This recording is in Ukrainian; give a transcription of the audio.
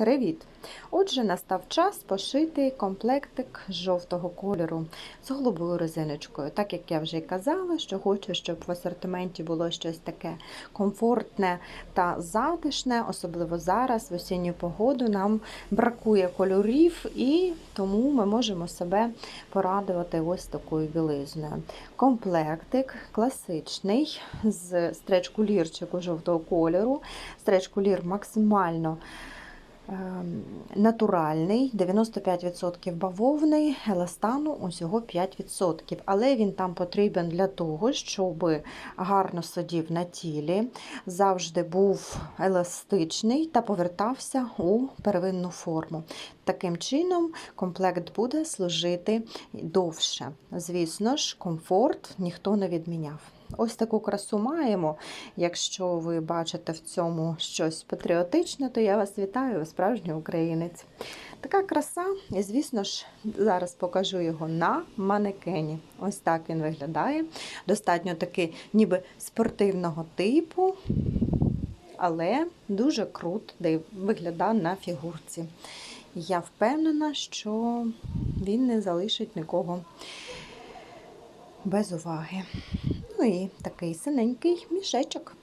Привіт! Отже, настав час пошити комплектик жовтого кольору з голубою резиночкою. Так як я вже й казала, що хочу, щоб в асортименті було щось таке комфортне та затишне, особливо зараз, в осінню погоду, нам бракує кольорів, і тому ми можемо себе порадувати ось такою білизною. Комплектик класичний з стреч-кулірчику жовтого кольору. Стреч-кулір максимально натуральний, 95% бавовний, еластану усього 5%. Але він там потрібен для того, щоб гарно сидів на тілі, завжди був еластичний та повертався у первинну форму. Таким чином, комплект буде служити довше. Звісно ж, комфорт ніхто не відміняв. Ось таку красу маємо. Якщо ви бачите в цьому щось патріотичне, то я вас вітаю, справжній українець. Така краса, і звісно ж, зараз покажу його на манекені. Ось так він виглядає. Достатньо таки ніби спортивного типу, але дуже круто виглядає на фігурці. Я впевнена, що він не залишить нікого без уваги. Ну і такий синенький мішечок.